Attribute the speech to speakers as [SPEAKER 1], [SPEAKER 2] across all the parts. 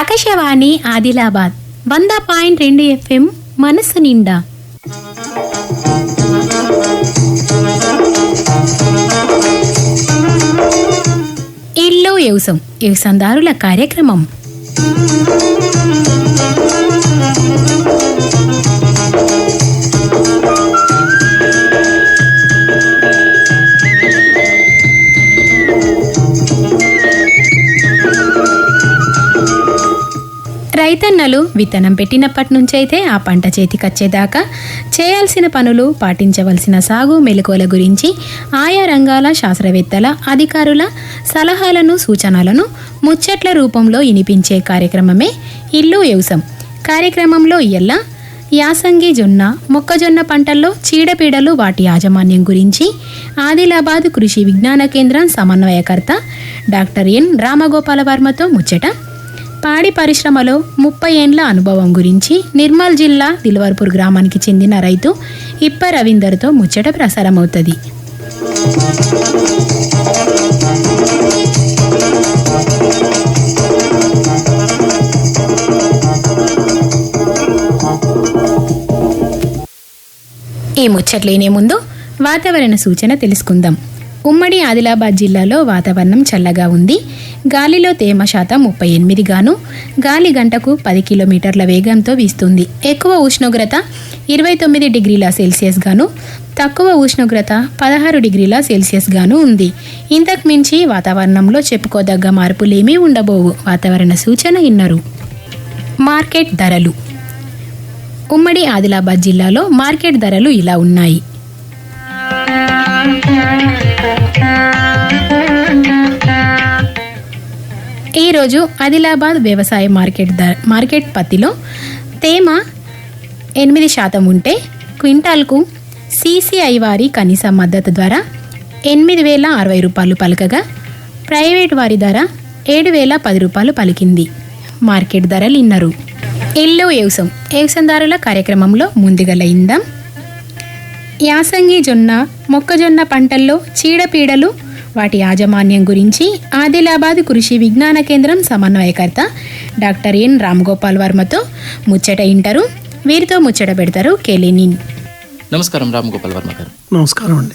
[SPEAKER 1] ఆకాశవాణి ఆదిలాబాద్ వంద పాయింట్ రెండు ఎఫ్ఎం మనసు నిండా. ఇల్లు వ్యవసం వ్యవసందారుల కార్యక్రమం. రైతన్నలు విత్తనం పెట్టినప్పటి నుంచైతే ఆ పంట చేతికొచ్చేదాకా చేయాల్సిన పనులు పాటించవలసిన సాగు మెలకువల గురించి ఆయా రంగాల శాస్త్రవేత్తల అధికారుల సలహాలను సూచనలను ముచ్చట్ల రూపంలో వినిపించే కార్యక్రమమే ఇల్లు వ్యవసం కార్యక్రమంలో ఇయ్యల్లా యాసంగి జొన్న మొక్కజొన్న పంటల్లో చీడపీడలు వాటి యాజమాన్యం గురించి ఆదిలాబాద్ కృషి విజ్ఞాన కేంద్రం సమన్వయకర్త డాక్టర్ ఎన్ రామగోపాల వర్మతో ముచ్చట పాడి పరిశ్రమలో ముప్పై ఏండ్ల అనుభవం గురించి నిర్మల్ జిల్లా దిల్వర్పూర్ గ్రామానికి చెందిన రైతు ఇప్ప రవీందర్తో ముచ్చట ప్రసారమవుతుంది. ఈ ముచ్చట్లేనే ముందు వాతావరణ సూచన తెలుసుకుందాం. ఉమ్మడి ఆదిలాబాద్ జిల్లాలో వాతావరణం చల్లగా ఉంది. గాలిలో తేమ శాతం ముప్పై ఎనిమిది గాను గాలి గంటకు పది కిలోమీటర్ల వేగంతో వీస్తుంది. ఎక్కువ ఉష్ణోగ్రత ఇరవై తొమ్మిది డిగ్రీల సెల్సియస్ గాను తక్కువ ఉష్ణోగ్రత పదహారు డిగ్రీల సెల్సియస్ గాను ఉంది. ఇంతకు మించి వాతావరణంలో చెప్పుకోదగ్గ మార్పులేమీ ఉండబోవు. వాతావరణ సూచన ఇన్నరు. మార్కెట్ ధరలు. ఉమ్మడి ఆదిలాబాద్ జిల్లాలో మార్కెట్ ధరలు ఇలా ఉన్నాయి. ఈరోజు ఆదిలాబాద్ వ్యవసాయ మార్కెట్ ధర మార్కెట్ పత్తిలో తేమ ఎనిమిది శాతం ఉంటే క్వింటాల్కు సిసిఐ వారి కనీస మద్దతు ధర ఎనిమిది వేల అరవై రూపాయలు పలకగా ప్రైవేట్ వారి ధర ఏడు వేల పది రూపాయలు పలికింది. మార్కెట్ ధరలు ఇన్నరు. ఇల్లు వ్యవసం వ్యవసందారుల కార్యక్రమంలో ముందుగల ఇందాం. యాసంగి జొన్న మొక్కజొన్న పంటల్లో చీడపీడలు వాటి యాజమాన్యం గురించి ఆదిలాబాద్ కృషి విజ్ఞాన కేంద్రం సమన్వయకర్త డాక్టర్ ఎన్ రామ్గోపాల్ వర్మతో ముచ్చట ఇంటారు. వీరితో ముచ్చట పెడతారు కెలినిన్
[SPEAKER 2] నమస్కారం రామ్ గోపాల్ వర్మ గారు.
[SPEAKER 3] నమస్కారం అండి.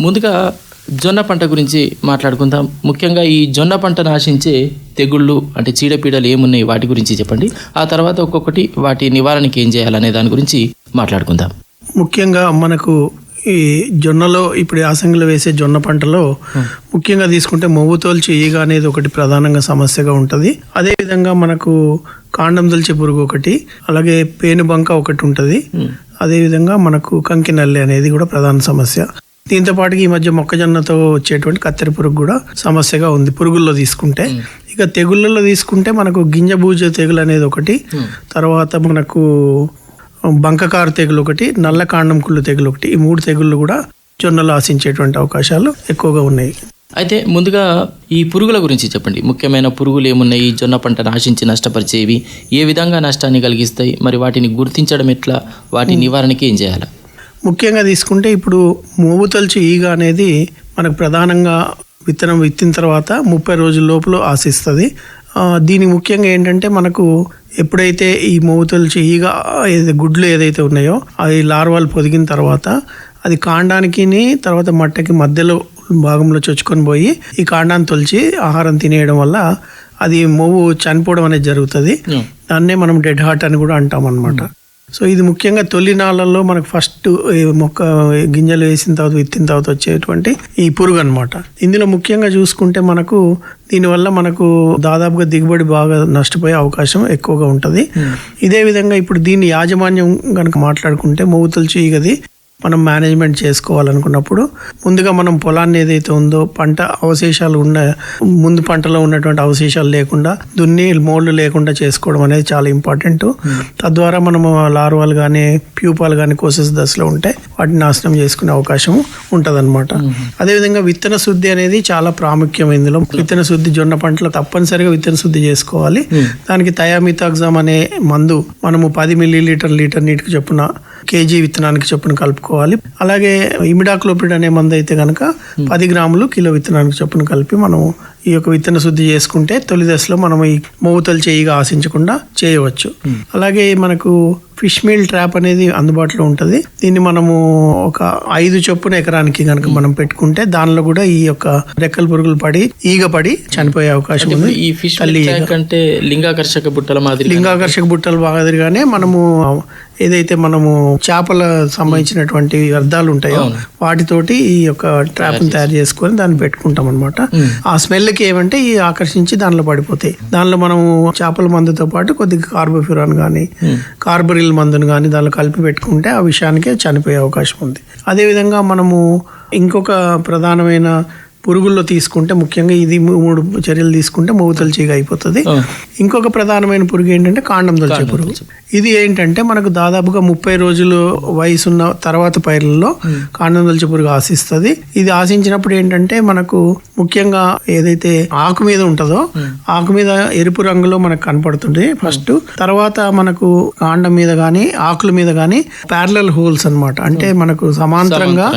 [SPEAKER 2] ముందుగా జొన్న పంట గురించి మాట్లాడుకుందాం. ముఖ్యంగా ఈ జొన్న పంటను ఆశించే తెగుళ్ళు అంటే చీడపీడలు ఏమున్నాయి వాటి గురించి చెప్పండి. ఆ తర్వాత ఒక్కొక్కటి వాటి నివారణకి ఏం చేయాలనే దాని గురించి మాట్లాడుకుందాం.
[SPEAKER 3] ముఖ్యంగా మనకు ఈ జొన్నలో ఇప్పుడు యాసంగిలో వేసే జొన్న పంటలో ముఖ్యంగా తీసుకుంటే మొవ్వు తోల్చి ఈగ అనేది ఒకటి ప్రధానంగా సమస్యగా ఉంటుంది. అదేవిధంగా మనకు కాండం తొలిచే పురుగు ఒకటి అలాగే పేనుబంక ఒకటి ఉంటుంది. అదేవిధంగా మనకు కంకి నల్లి అనేది కూడా ప్రధాన సమస్య. దీంతో పాటుగా ఈ మధ్య మొక్కజొన్నతో వచ్చేటువంటి కత్తెర పురుగు కూడా సమస్యగా ఉంది పురుగుల్లో తీసుకుంటే. ఇక తెగుళ్ళలో తీసుకుంటే మనకు గింజ బూజ తెగులు అనేది ఒకటి. తర్వాత మనకు బంకకారు తెగులు ఒకటి నల్ల కాండం కుళ్ళు తెగులు ఒకటి ఈ మూడు తెగుళ్ళు కూడా జొన్నలు ఆశించేటువంటి అవకాశాలు ఎక్కువగా ఉన్నాయి.
[SPEAKER 2] అయితే ముందుగా ఈ పురుగుల గురించి చెప్పండి. ముఖ్యమైన పురుగులు ఏమున్నాయి? ఈ జొన్న పంటను ఆశించి నష్టపరిచేవి ఏ విధంగా నష్టాన్ని కలిగిస్తాయి? మరి వాటిని గుర్తించడం ఎట్లా? వాటి నివారణకి ఏం చేయాలి?
[SPEAKER 3] ముఖ్యంగా తీసుకుంటే ఇప్పుడు మూవు తొలచి ఈగ అనేది మనకు ప్రధానంగా విత్తనం విత్తిన తర్వాత ముప్పై రోజుల లోపల ఆశిస్తుంది. ఆ, దీనికి ముఖ్యంగా ఏంటంటే మనకు ఎప్పుడైతే ఈ మూవు తొలిచి ఈగ ఏదైతే గుడ్లు ఏదైతే ఉన్నాయో అవి లార్వాలు పొదిగిన తర్వాత అది కాండానికి తర్వాత మట్టకి మధ్యలో భాగంలో చొచ్చుకొని పోయి ఈ కాండాన్ని తొలిచి ఆహారం తినేయడం వల్ల అది మొవ్వు చనిపోవడం అనేది జరుగుతుంది. దాన్నే మనం డెడ్ హార్ట్ అని కూడా అంటాం అనమాట సో ఇది ముఖ్యంగా తొలినాళ్ళల్లో మనకు ఫస్ట్ మొక్క గింజలు వేసిన తర్వాత విత్తిన తర్వాత వచ్చేటువంటి ఈ పురుగు అనమాట ఇందులో ముఖ్యంగా చూసుకుంటే మనకు దీనివల్ల మనకు దాదాపుగా దిగుబడి బాగా నష్టపోయే అవకాశం ఎక్కువగా ఉంటుంది. ఇదే విధంగా ఇప్పుడు దీని యాజమాన్యం కనుక మాట్లాడుకుంటే మొవ్వు తొలిచి ఈగది మనం మేనేజ్మెంట్ చేసుకోవాలనుకున్నప్పుడు ముందుగా మనం పొలాన్ని ఏదైతే ఉందో పంట అవశేషాలు ఉన్న ముందు పంటలో ఉన్నటువంటి అవశేషాలు లేకుండా దున్ని మోళ్ళు లేకుండా చేసుకోవడం అనేది చాలా ఇంపార్టెంట్ తద్వారా మనము లార్వాలు కానీ ప్యూపాలు కానీ కోసెస్ దశలో ఉంటే వాటిని నాశనం చేసుకునే అవకాశం ఉంటుంది అనమాట అదేవిధంగా విత్తన శుద్ధి అనేది చాలా ప్రాముఖ్యం ఇందులో. విత్తన శుద్ధి జొన్న పంటలో తప్పనిసరిగా విత్తన శుద్ధి చేసుకోవాలి. దానికి థయామితాగ్జామ్ అనే మందు మనము పది మిల్లీ లీటర్ లీటర్ నీటికి చొప్పున కేజీ విత్తనానికి చొప్పున కలుపుకోవాలి. అలాగే ఇమిడాక్లోపిడ్ అనే మందు అయితే కనుక పది గ్రాములు కిలో విత్తనానికి చొప్పున కలిపి మనం ఈ యొక్క విత్తన శుద్ధి చేసుకుంటే తొలి దశలో మనం ఈ మొవ్వుతలు చేయిగా ఆశించకుండా చేయవచ్చు. అలాగే మనకు ఫిష్ మీల్ ట్రాప్ అనేది అందుబాటులో ఉంటుంది. దీన్ని మనము ఒక ఐదు చొప్పున ఎకరానికి కనుక మనం పెట్టుకుంటే దానిలో కూడా ఈ యొక్క రెక్కల పురుగులు పడి ఈగ పడి చనిపోయే అవకాశం ఉంది.
[SPEAKER 2] ఈ ఫిష్
[SPEAKER 3] తల్లి
[SPEAKER 2] అంటే లింగాకర్షక బుట్టల మాదిరి
[SPEAKER 3] లింగాకర్షక బుట్టలు మాదిరిగానే మనము ఏదైతే మనము చేపల సంబంధించినటువంటి వ్యర్థాలు ఉంటాయో వాటితోటి ఈ యొక్క ట్రాప్ తయారు చేసుకొని దాన్ని పెట్టుకుంటాం అనమాట ఆ స్మెల్ కి ఏమంటే ఈ ఆకర్షించి దానిలో పడిపోతాయి. దానిలో మనము చేపల మందుతో పాటు కొద్దిగా కార్బోఫ్యూరాన్ కానీ కార్బరిల్ మందును కానీ దానిలో కలిపి పెట్టుకుంటే ఆ విషయానికే చనిపోయే అవకాశం ఉంది. అదేవిధంగా మనము ఇంకొక ప్రధానమైన పురుగుల్లో తీసుకుంటే ముఖ్యంగా ఇది మూడు చర్యలు తీసుకుంటే మూతలు చీగ అయిపోతుంది. ఇంకొక ప్రధానమైన పురుగు ఏంటంటే కాండం దొల్చే పురుగు. ఇది ఏంటంటే మనకు దాదాపుగా ముప్పై రోజులు వయసున్న తర్వాత పైర్లలో కాండం దొల్చే పురుగు ఆశిస్తుంది. ఇది ఆశించినప్పుడు ఏంటంటే మనకు ముఖ్యంగా ఏదైతే ఆకు మీద ఉంటుందో ఆకు మీద ఎరుపు రంగులో మనకు కనపడుతుంది ఫస్ట్. తర్వాత మనకు కాండం మీద కానీ ఆకుల మీద కానీ ప్యారలల్ హోల్స్ అన్నమాట. అంటే మనకు సమాంతరంగా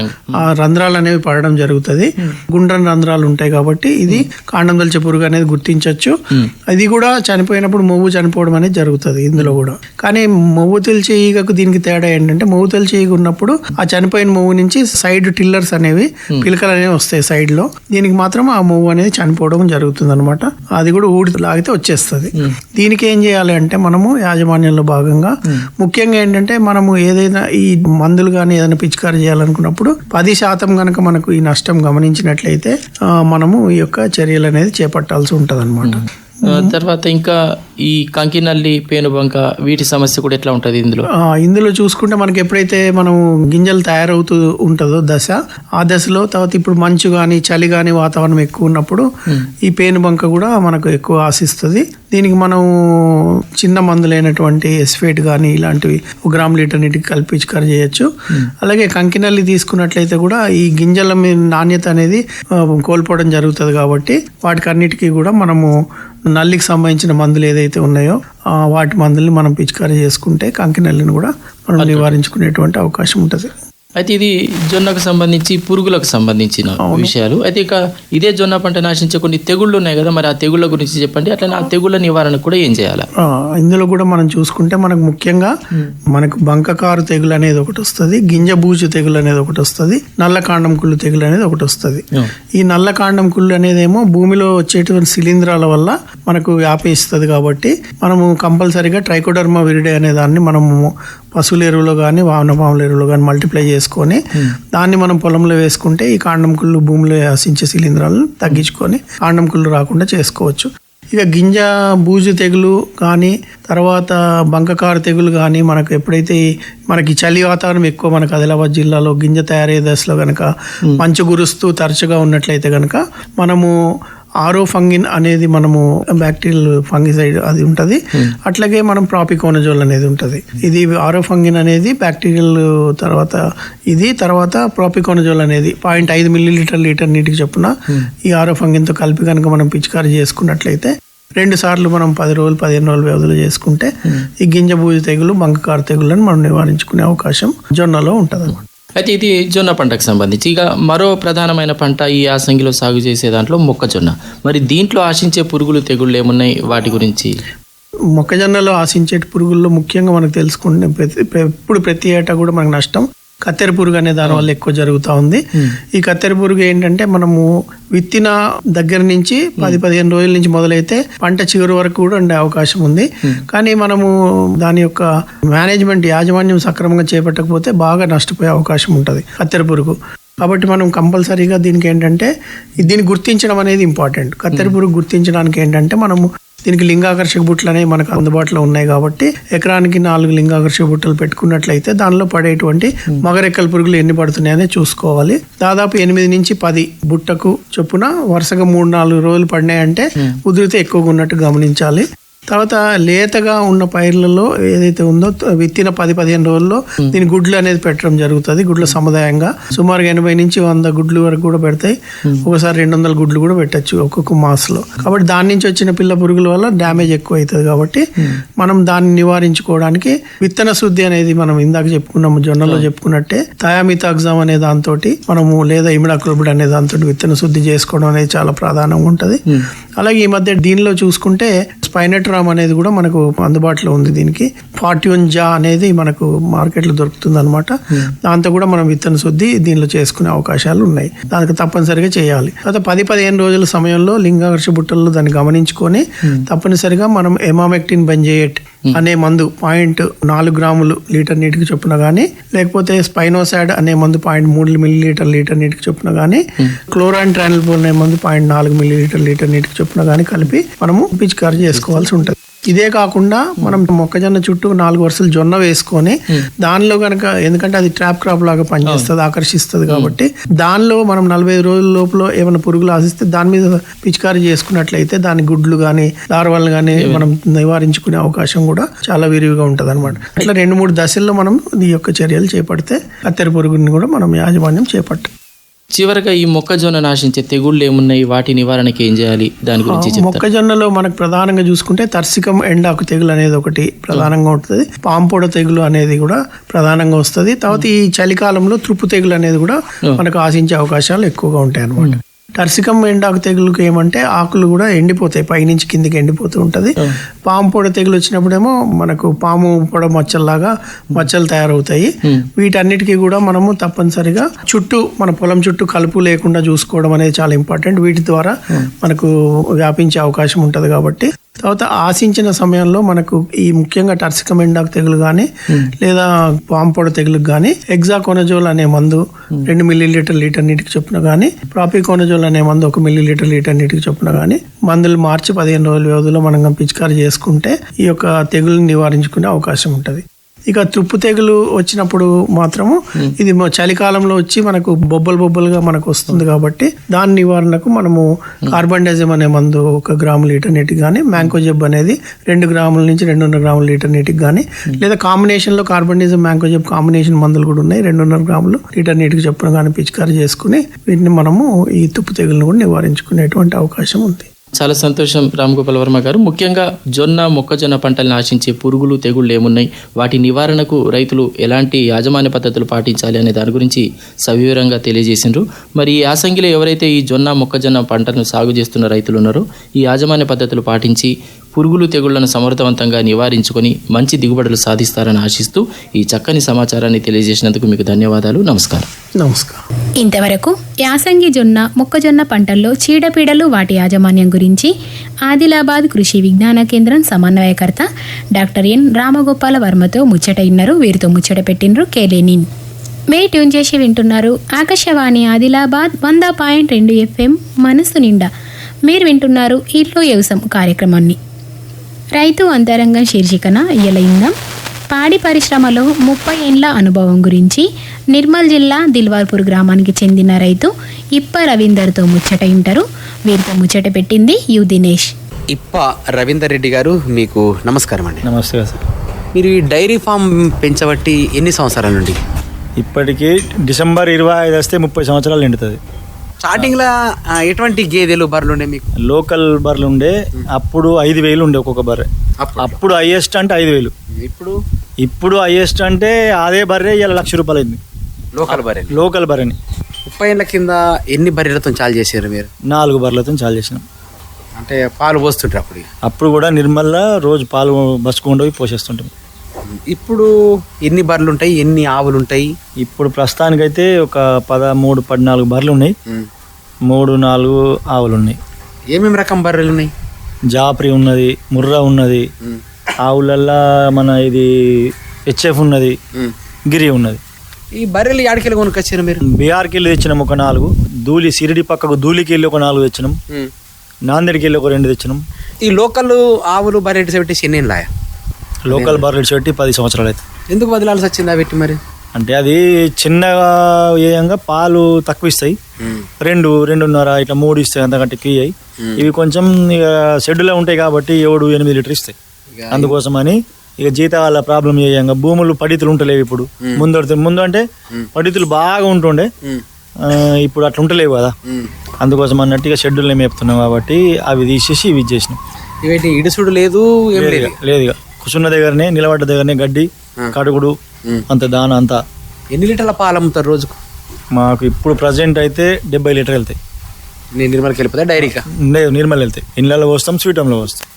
[SPEAKER 3] రంధ్రాలు అనేవి పడడం జరుగుతుంది. గుండ్రని రంధ్రాలు ఉంటాయి కాబట్టి ఇది కాండం దల్చే పురుగు అనేది గుర్తించవచ్చు అది కూడా చనిపోయినప్పుడు మొవ్వు చనిపోవడం అనేది జరుగుతుంది ఇందులో కూడా. కానీ మొవ్వు తెలిచే ఈగకు దీనికి తేడా ఏంటంటే మొవ్వు తెలిచే ఈగ ఉన్నప్పుడు ఆ చనిపోయిన మొవ్వు నుంచి సైడ్ టిల్లర్స్ అనేవి పిలకలు అనేవి వస్తాయి సైడ్లో దీనికి మాత్రం ఆ మొవ్వు అనేది చనిపోవడం జరుగుతుంది అనమాట అది కూడా ఊడి లాగితే వచ్చేస్తుంది. దీనికి ఏం చేయాలి అంటే మనము యాజమాన్యంలో భాగంగా ముఖ్యంగా ఏంటంటే మనము ఏదైనా ఈ మందులు కానీ ఏదైనా పిచికారీ చేయాలనుకున్నప్పుడు పది శాతం కనుక మనకు ఈ నష్టం గమనించినట్లయితే ఆ, మనము ఈ యొక్క చర్యలు అనేది చేపట్టాల్సి ఉంటుంది
[SPEAKER 2] అనమాట తర్వాత ఇంకా ఈ కంకినల్లి పేనుబంక వీటి సమస్య కూడా ఎట్లా ఉంటది ఇందులో?
[SPEAKER 3] ఇందులో చూసుకుంటే మనకి ఎప్పుడైతే మనం గింజలు తయారవుతూ ఉంటుందో దశ ఆ దశలో తర్వాత ఇప్పుడు మంచు కానీ చలి కానీ వాతావరణం ఎక్కువ ఉన్నప్పుడు ఈ పేను బంక కూడా మనకు ఎక్కువ ఆశిస్తుంది. దీనికి మనం చిన్న మందులైనటువంటి ఎస్ఫేట్ కానీ ఇలాంటివి ఒక గ్రామ్ లీటర్ నీటికి కలిపి పిచికారి చేయొచ్చు. అలాగే కంకినల్లి తీసుకున్నట్లయితే కూడా ఈ గింజల మీద నాణ్యత అనేది కోల్పోవడం జరుగుతుంది కాబట్టి వాటికి అన్నిటికీ కూడా మనము నల్లికి సంబంధించిన మందులు ఏదైతే ఉన్నాయో వాటి మందుల్ని మనం పిచికారీ చేసుకుంటే కంకి నల్లిని కూడా మనం నివారించుకునేటువంటి అవకాశం ఉంటుంది
[SPEAKER 2] అయితే ఇది జొన్నకు సంబంధించి పురుగులకు సంబంధించిన విషయాలు. అయితే ఇక ఇదే జొన్న పంట నాశించే కొన్ని తెగుళ్ళు ఉన్నాయి కదా మరి ఆ తెగుళ్ళ గురించి చెప్పండి. అట్లనే ఆ తెగుళ్ళ నివారణకు కూడా ఏం చేయాలి?
[SPEAKER 3] ఇందులో కూడా మనం చూసుకుంటే మనకు ముఖ్యంగా మనకు బంకకారు తెగులు అనేది ఒకటి వస్తుంది గింజ బూజు తెగులు అనేది ఒకటి వస్తుంది నల్ల కాండం కుళ్ళు తెగులు అనేది ఒకటి వస్తుంది. ఈ నల్ల కాండం కుళ్ళు అనేది ఏమో భూమిలో వచ్చేటువంటి శిలీంధ్రాల వల్ల మనకు వ్యాపిస్తుంది కాబట్టి మనము కంపల్సరీగా ట్రైకోడర్మా విరిడే అనే దాన్ని మనము పశువుల ఎరువులో కానీ వానపాముల ఎరువులో కానీ మల్టిప్లై చేసుకొని దాన్ని మనం పొలంలో వేసుకుంటే ఈ కాండం కుళ్ళు భూమిలో ఆశించే శిలీంధ్రాలను తగ్గించుకొని కాండం కుళ్ళు రాకుండా చేసుకోవచ్చు. ఇక గింజ బూజు తెగులు కానీ తర్వాత బంకకారు తెగులు కానీ మనకు ఎప్పుడైతే మనకి చలి వాతావరణం ఎక్కువ మనకు ఆదిలాబాద్ జిల్లాలో గింజ తయారయ్యే దశలో కనుక మంచు గురుస్తూ తరచుగా ఉన్నట్లయితే కనుక మనము ఆరో ఫంగిన్ అనేది మనము బ్యాక్టీరియల్ ఫంగిసైడ్ అది ఉంటుంది. అట్లాగే మనం ప్రాపికోనజోల్ అనేది ఉంటుంది. ఇది ఆరో ఫంగిన్ అనేది బ్యాక్టీరియల్ తర్వాత ఇది తర్వాత ప్రాపికోనజోల్ అనేది పాయింట్ ఐదు మిల్లీ లీటర్ లీటర్ నీటికి చొప్పున ఈ ఆరో ఫంగిన్తో కలిపి కనుక మనం పిచికారీ చేసుకున్నట్లయితే రెండు సార్లు మనం పది రోజులు పదిహేను రోజులు వ్యవధులు చేసుకుంటే ఈ గింజ బూజు తెగులు బంకకారు తెగులను మనం నివారించుకునే అవకాశం జొన్నలో ఉంటుంది
[SPEAKER 2] అయితే ఇది జొన్న పంటకు సంబంధించి. ఇక మరో ప్రధానమైన పంట ఈ యాసంగిలో సాగు చేసే దాంట్లో మొక్కజొన్న. మరి దీంట్లో ఆశించే పురుగులు తెగుళ్ళు ఏమున్నాయి? వాటి గురించి.
[SPEAKER 3] మొక్కజొన్నలో ఆశించే పురుగుల్లో ముఖ్యంగా మనకు తెలుసుకుంటే ప్రతి ఎప్పుడు ప్రతి ఏటా కూడా మనకు నష్టం. కత్తెర పురుగు అనే దాని వల్ల ఎక్కువ జరుగుతూ ఉంది. ఈ కత్తెర పురుగు ఏంటంటే మనము విత్తిన దగ్గర నుంచి పది పదిహేను రోజుల నుంచి మొదలైతే పంట చివరి వరకు కూడా ఉండే అవకాశం ఉంది. కానీ మనము దాని యొక్క మేనేజ్మెంట్ యాజమాన్యం సక్రమంగా చేపట్టకపోతే బాగా నష్టపోయే అవకాశం ఉంటుంది కత్తెర పురుగు కాబట్టి మనం కంపల్సరీగా దీనికి ఏంటంటే దీన్ని గుర్తించడం అనేది ఇంపార్టెంట్. కత్తెర పురుగు గుర్తించడానికి ఏంటంటే మనము దీనికి లింగాకర్షక బుట్టలు అనేవి మనకు అందుబాటులో ఉన్నాయి కాబట్టి ఎకరానికి నాలుగు లింగాకర్షక బుట్టలు పెట్టుకున్నట్లయితే దానిలో పడేటువంటి మగరెక్కల పురుగులు ఎన్ని పడుతున్నాయని చూసుకోవాలి. దాదాపు ఎనిమిది నుంచి పది బుట్టకు చొప్పున వరుసగా మూడు నాలుగు రోజులు పడినాయంటే ఉధృతి ఎక్కువగా ఉన్నట్టు గమనించాలి. తర్వాత లేతగా ఉన్న పైర్లలో ఏదైతే ఉందో విత్తిన పది పదిహేను రోజుల్లో దీని గుడ్లు అనేది పెట్టడం జరుగుతుంది గుడ్ల సముదాయంగా. సుమారుగా ఎనభై నుంచి వంద గుడ్లు వరకు కూడా పెడతాయి. ఒకసారి రెండు వందల గుడ్లు కూడా పెట్టచ్చు ఒక్కొక్క మాసంలో. కాబట్టి దాని నుంచి వచ్చిన పిల్ల పురుగుల వల్ల డ్యామేజ్ ఎక్కువ అవుతుంది కాబట్టి మనం దాన్ని నివారించుకోవడానికి విత్తన శుద్ధి అనేది మనం ఇందాక చెప్పుకున్నాము జొన్నలో చెప్పుకున్నట్టే. థయామితాగ్జామ్ అనే దాంతో మనము లేదా ఇమిడాక్లోబిడ్ అనే దాంతో విత్తన శుద్ధి చేసుకోవడం అనేది చాలా ప్రధానంగా ఉంటుంది. అలాగే ఈ మధ్య దీనిలో చూసుకుంటే స్పైనట్రామ్ అనేది కూడా మనకు అందుబాటులో ఉంది దీనికి. ఫార్ట్యూన్ జా అనేది మనకు మార్కెట్లో దొరుకుతుంది అనమాట దాంతో కూడా మనం విత్తన శుద్ధి దీనిలో చేసుకునే అవకాశాలు ఉన్నాయి. దానికి తప్పనిసరిగా చేయాలి. తర్వాత పది పదిహేను రోజుల సమయంలో లింగాకర్ష బుట్టల్లో దాన్ని గమనించుకొని తప్పనిసరిగా మనం ఎమామెక్టిన్ బెంజేయట్ అనే మందు పాయింట్ నాలుగు గ్రాములు లీటర్ నీటికి చొప్పున కానీ లేకపోతే స్పైనోసాడ్ అనే మందు పాయింట్ మూడు మిల్లీ లీటర్ లీటర్ నీటికి చొప్పున కానీ క్లోరాన్ ట్రాన్ అనే మందు పాయింట్ నాలుగు మిల్లీ లీటర్ లీటర్ నీటికి చొప్పున కానీ కలిపి మనము పిచికారీ చేసుకోవాల్సి ఉంటుంది. ఇదే కాకుండా మనం మొక్కజొన్న చుట్టూ నాలుగు వరుసలు జొన్న వేసుకొని దానిలో కనుక ఎందుకంటే అది ట్రాప్ క్రాప్ లాగా పనిచేస్తుంది ఆకర్షిస్తుంది కాబట్టి దానిలో మనం నలభై రోజుల లోపల ఏమైనా పురుగులు ఆశిస్తే దాని మీద పిచికారీ చేసుకున్నట్లయితే దాని గుడ్లు కానీ లార్వాలు కానీ మనం నివారించుకునే అవకాశం కూడా చాలా విరివిగా ఉంటుంది అనమాట అట్లా రెండు మూడు దశల్లో మనం ఈ యొక్క చర్యలు చేపడితే కత్తెర పురుగుని కూడా మనం యాజమాన్యం చేపట్టాలి.
[SPEAKER 2] చివరగా ఈ మొక్కజొన్న నాశించే తెగుళ్ళు ఏమున్నాయి? వాటి నివారణకి ఏం చేయాలి? దాని గురించి
[SPEAKER 3] మొక్కజొన్నలో మనకు ప్రధానంగా చూసుకుంటే తర్సికం ఎండాకు తెగులు అనేది ఒకటి ప్రధానంగా ఉంటుంది. పాంపొడ తెగులు అనేది కూడా ప్రధానంగా వస్తుంది. తర్వాత ఈ చలికాలంలో త్రుప్పు తెగులు అనేది కూడా మనకు ఆశించే అవకాశాలు ఎక్కువగా ఉంటాయి అన్నమాట టర్సికం ఎండాకు తెగులుకి ఏమంటే ఆకులు కూడా ఎండిపోతాయి పైనుంచి కిందికి ఎండిపోతూ ఉంటది. పాము పొడ తెగులు వచ్చినప్పుడేమో మనకు పాము పొడ మచ్చల్లాగా మచ్చలు తయారవుతాయి. వీటన్నిటికీ కూడా మనము తప్పనిసరిగా చుట్టూ మన పొలం చుట్టూ కలుపు లేకుండా చూసుకోవడం అనేది చాలా ఇంపార్టెంట్. వీటి ద్వారా మనకు వ్యాపించే అవకాశం ఉంటుంది కాబట్టి తర్వాత ఆశించిన సమయంలో మనకు ఈ ముఖ్యంగా టర్సికమెండాక్ తెగులు కానీ లేదా పాంపొడ తెగులు కానీ ఎగ్జాకోనజోల్ అనే మందు రెండు మిల్లీ లీటర్ లీటర్ నీటికి చొప్పున కానీ ప్రాపికోనజోల్ అనే మందు ఒక మిల్లీ లీటర్ లీటర్ నీటికి చొప్పున కానీ మందులు మార్చి పదిహేను రోజుల వ్యవధిలో మనం పిచికారి చేసుకుంటే ఈ యొక్క తెగులు నివారించుకునే అవకాశం ఉంటుంది. ఇక తుప్పు తెగులు వచ్చినప్పుడు మాత్రము ఇది చలికాలంలో వచ్చి మనకు బొబ్బలు బొబ్బలుగా మనకు వస్తుంది కాబట్టి దాని నివారణకు మనము కార్బండైజం అనే మందు ఒక గ్రాము లీటర్ నీటికి కానీ మ్యాంకోజెబ్ అనేది రెండు గ్రాముల నుంచి రెండున్నర గ్రాముల లీటర్ నీటికి కానీ లేదా కాంబినేషన్లో కార్బండైజం మ్యాంకోజెబ్ కాంబినేషన్ మందులు కూడా ఉన్నాయి. రెండున్నర గ్రాములు లీటర్ నీటికి చొప్పున కానీ పిచికారి చేసుకుని వీటిని మనము ఈ తుప్పు తెగులను కూడా నివారించుకునేటువంటి అవకాశం ఉంది.
[SPEAKER 2] చాలా సంతోషం రామ్ గోపాల్ వర్మ గారు. ముఖ్యంగా జొన్న మొక్కజొన్న పంటలను ఆశించే పురుగులు తెగుళ్ళు ఏమున్నాయి? వాటి నివారణకు రైతులు ఎలాంటి యాజమాన్య పద్ధతులు పాటించాలి అనే దాని గురించి సవివరంగా తెలియజేసిండ్రు. మరి ఈ యాసంగిలో ఎవరైతే ఈ జొన్న మొక్కజొన్న పంటను సాగు చేస్తున్న రైతులు ఉన్నారో ఈ యాజమాన్య పద్ధతులు పాటించి పురుగులు తెగుళ్ళను సమర్థవంతంగా నివారించుకొని మంచి దిగుబడులు సాధిస్తారని ఆశిస్తూ ఈ చక్కని సమాచారాన్ని తెలియజేసినందుకు మీకు ధన్యవాదాలు. నమస్కారం.
[SPEAKER 3] నమస్కారం.
[SPEAKER 1] ఇంతవరకు యాసంగి జొన్న మొక్కజొన్న పంటల్లో చీడపీడలు వాటి యాజమాన్యం గురించి ఆదిలాబాద్ కృషి విజ్ఞాన కేంద్రం సమన్వయకర్త డాక్టర్ ఎన్ రామగోపాల వర్మతో ముచ్చట ఇన్నారు. వీరితో ముచ్చట పెట్టినరు కేలేని మే ట్యూన్ చేసి వింటున్నారు. ఆకాశవాణి ఆదిలాబాద్ వంద పాయింట్ రెండు ఎఫ్ఎం మనసు నిండా. మీరు వింటున్నారు ఇల్లు వ్యవసం కార్యక్రమాన్ని రైతు అంతరంగం శీర్షికన ఇయలయిందాం పాడి పరిశ్రమలో ముప్పై ఏండ్ల అనుభవం గురించి నిర్మల్ జిల్లా దిల్వార్పూర్ గ్రామానికి చెందిన రైతు ఇప్ప రవీందర్తో ముచ్చట ఇంటారు. వీరితో ముచ్చట పెట్టింది యు దినేష్.
[SPEAKER 4] ఇప్ప రవీందర్ రెడ్డి గారు మీకు నమస్కారం అండి.
[SPEAKER 5] నమస్తే సార్.
[SPEAKER 4] మీరు ఈ డైరీ ఫామ్ పెంచబట్టి ఎన్ని సంవత్సరాల నుండి?
[SPEAKER 5] ఇప్పటికి డిసెంబర్ ఇరవై ఐదు వస్తే ముప్పై సంవత్సరాలు నిండుతుంది.
[SPEAKER 4] స్టార్టింగ్లో ఎటువంటి గేదెలు బర్రెలు ఉండే మీకు?
[SPEAKER 5] లోకల్ బర్రెలు ఉండే అప్పుడు ఐదు వేలు ఉండే ఒక్కొక్క బర్రె.
[SPEAKER 4] అప్పుడు.
[SPEAKER 5] హైయెస్ట్ అంటే ఐదు వేలు.
[SPEAKER 4] ఇప్పుడు?
[SPEAKER 5] ఇప్పుడు హైయెస్ట్ అంటే అదే బర్రె ఇలా లక్ష రూపాయలు అయింది
[SPEAKER 4] లోకల్ బర్రెలు
[SPEAKER 5] లోకల్ బర్రెని.
[SPEAKER 4] ముప్పై ఏళ్ళ కింద ఎన్ని బర్రెలతో చాలు చేశారు మీరు?
[SPEAKER 5] నాలుగు బర్రెలతో చాలు చేసినాం.
[SPEAKER 4] అంటే పాలు పోస్తుంటారు అప్పుడు
[SPEAKER 5] అప్పుడు కూడా నిర్మల్లా రోజు పాలు బస్సుకుండా పోయి పోసేస్తుంటాం.
[SPEAKER 4] ఇప్పుడు ఎన్ని బర్రెలు ఉంటాయి ఎన్ని ఆవులు ఉంటాయి
[SPEAKER 5] ఇప్పుడు ప్రస్తుతానికైతే ఒక పదమూడు పద్నాలుగు బర్రెలు ఉన్నాయి మూడు నాలుగు ఆవులు ఉన్నాయి
[SPEAKER 4] ఏమేమి రకం బర్రెలు ఉన్నాయి
[SPEAKER 5] జాప్రి ఉన్నది ముర్రా ఉన్నది ఆవులల్లా మన ఇది హెచ్ఎఫ్ ఉన్నది గిరి ఉన్నది.
[SPEAKER 4] ఈ బర్రెలు యాడికెళ్ళి కొనుక్కొచ్చారు మీరు?
[SPEAKER 5] బీహార్కి వెళ్ళి తెచ్చినాం ఒక నాలుగు. ధూళి సిరిడి పక్కకు ధూళికి వెళ్ళి ఒక నాలుగు తెచ్చినాం. నాందేడికి వెళ్ళి ఒక రెండు తెచ్చినాం.
[SPEAKER 4] ఈ లోకల్ ఆవులు బర్రె పెట్టేసి ఎన్ని లాయా
[SPEAKER 5] లోకల్ బర్రెలు పెట్టి పది సంవత్సరాలు అయితే
[SPEAKER 4] ఎందుకు వదిలాల్సి వచ్చిందా పెట్టి మరి?
[SPEAKER 5] అంటే అది చిన్నగా ఏయంగా పాలు తక్కువ ఇస్తాయి. రెండు రెండున్నర ఇట్లా మూడు ఇస్తాయి అంతకంటే ఎక్కువ ఇయ్యాయి. ఇవి కొంచెం ఇక షెడ్యూల్లో ఉంటాయి కాబట్టి ఏడు ఎనిమిది లీటర్ ఇస్తాయి. అందుకోసమని ఇక జీతాల ప్రాబ్లం చేయంగా భూములు పడితులు ఉంటలేవు ఇప్పుడు. ముందు ముందు అంటే పడితులు బాగా ఉంటుండే. ఇప్పుడు అట్లా ఉంటలేవు కదా. అందుకోసం అన్నట్టు ఇక షెడ్యూల్ మేపుతున్నాం కాబట్టి అవి తీసేసి ఇవి ఇచ్చేసినాం.
[SPEAKER 4] ఇవేంటి ఇడుసుడు లేదు.
[SPEAKER 5] లేదు ఇక. కూర్చున్న దగ్గరనే నిలబడ్డ దగ్గరనే గడ్డి కడుగుడు అంత దాన అంతా.
[SPEAKER 4] ఎన్ని లీటర్ల పాలు అమ్ముతారు రోజుకు?
[SPEAKER 5] మాకు ఇప్పుడు ప్రజెంట్ అయితే డెబ్బై లీటర్ వెళ్తాయి.
[SPEAKER 4] నేను నిర్మల్కి వెళ్ళిపోతా డైరీగా
[SPEAKER 5] లేదు నిర్మల్ వెళ్తాయి. ఇళ్ళలో పోస్తాం స్వీటంలో పోస్తాం.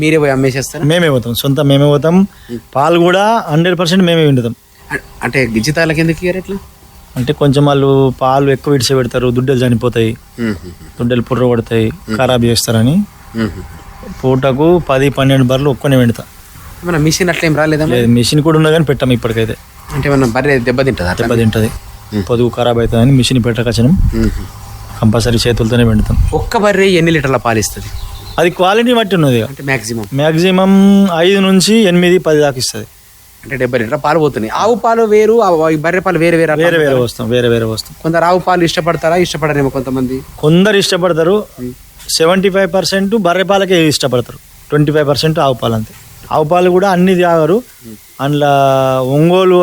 [SPEAKER 4] మీరే పోయి అమ్మేసేస్తారా?
[SPEAKER 5] మేమే పోతాం సొంత మేమే పోతాం. పాలు కూడా హండ్రెడ్ పర్సెంట్ మేమే విండుతాం
[SPEAKER 4] అంటే గిజితాలకి ఎందుకు ఇయ్యారు ఎట్లా?
[SPEAKER 5] అంటే కొంచెం వాళ్ళు పాలు ఎక్కువ ఇడిచి పెడతారు దుడ్డలు చనిపోతాయి. దుడ్డలు పుర్ర పడతాయి ఖరాబ్ చేస్తారని. పూటకు పది పన్నెండు బర్రెలు ఒక్కనే పెడతా.
[SPEAKER 4] మన మిషన్ అట్లా ఏం రాలేదా?
[SPEAKER 5] లేదు మిషన్ కూడా ఉన్నా కానీ పెట్టాం ఇప్పటికైతే.
[SPEAKER 4] అంటే మన బర్రె దెబ్బతింటుందా అట్లా?
[SPEAKER 5] దెబ్బ తింటది. పొదుగు ఖరాబ్ అవుతుందని మిషన్ పెట్టకచనం కంపల్సరీ చేతులతోనే పెడతాం.
[SPEAKER 4] ఒక్క బర్రె ఎన్ని లీటర్ల పాలు ఇస్తుంది
[SPEAKER 5] అది క్వాలిటీ బట్టి ఉన్నది.
[SPEAKER 4] అంటే మాక్సిమం
[SPEAKER 5] మ్యాక్సిమం ఐదు నుంచి ఎనిమిది పది దాకా ఇస్తుంది.
[SPEAKER 4] అంటే డెబ్బై లీటర్ పాలు పోతున్నాయి. ఆవు పాలు వేరు బర్రె పాలు వేరే వేరే
[SPEAKER 5] వేరే వేరే వస్తాం వేరే వేరే వస్తాం.
[SPEAKER 4] కొందరు ఆవు పాలు ఇష్టపడతారా? ఇష్టపడరేమో కొంతమంది.
[SPEAKER 5] కొందరు ఇష్టపడతారు. సెవెంటీ ఫైవ్ పర్సెంట్ బర్రె పాలకే ఇష్టపడతారు. ట్వంటీ ఫైవ్ పర్సెంట్ ఆవు పాలు అంతే. ఆవు పాలు కూడా అన్ని తాగరు. అందులో ఒంగోలు